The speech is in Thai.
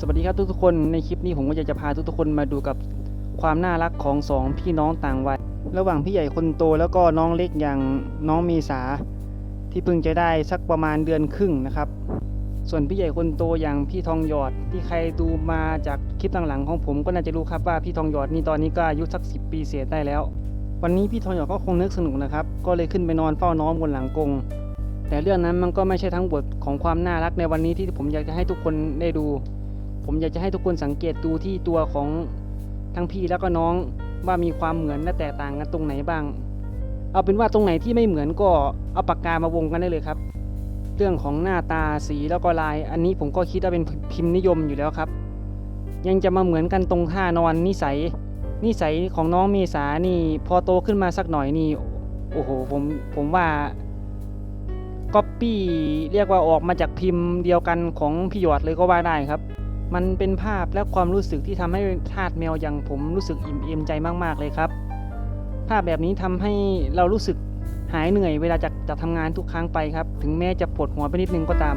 สวัสดีครับทุกๆคนในคลิปนี้ผมก็อยากจะพาทุกๆคนมาดูกับความน่ารักของสองพี่น้องต่างวัยระหว่างพี่ใหญ่คนโตแล้วก็น้องเล็กอย่างน้องเมษา ที่เพิ่งจะได้สักประมาณเดือนครึ่งนะครับ ส่วนพี่ใหญ่คนโตอย่างพี่ทองหยอดที่ใครดูมาจากคลิปหลังๆของผมก็น่าจะรู้ครับว่าพี่ทองหยอดนี่ตอนนี้ก็อายุสักสิปีเศษได้แล้ว วันนี้พี่ทองหยอดก็คงนึกสนุกนะครับ ก็เลยขึ้นไปนอนเฝ้าน้องบนหลังกงแต่เรื่องนั้นมันก็ไม่ใช่ทั้งบทของความน่ารักในวันนี้ที่ผมอยากจะให้ทุกคนได้ดู ผมอยากจะให้ทุกคนสังเกตดูที่ตัวของทั้งพี่แล้วก็น้องว่ามีความเหมือนและแตกต่างกันตรงไหนบ้าง เอาเป็นว่าตรงไหนที่ไม่เหมือนก็เอาปากกามาวงกันได้เลยครับ เรื่องของหน้าตาสีแล้วก็ลาย อันนี้ผมก็คิดว่าเป็นพิมพ์นิยมอยู่แล้วครับ ยังจะมาเหมือนกันตรงท่านอนนิสัย นิสัยของน้องเมษานี่พอโตขึ้นมาสักหน่อยนี่โอ้โหผมผมว่าก๊อปปี้เรียกว่าออกมาจากพิมพ์เดียวกันของพี่หยอดเลยก็ว่าได้ครับ มันเป็นภาพและความรู้สึกที่ทำให้ทาสแมวอย่างผมรู้สึกอิ่มเอมใจมาก ๆ เลยครับ ภาพแบบนี้ทำให้เรารู้สึกหายเหนื่อยเวลาจากจากทำงานทุกครั้งไปครับ ถึงแม้จะปวดหัวไปนิดนึงก็ตาม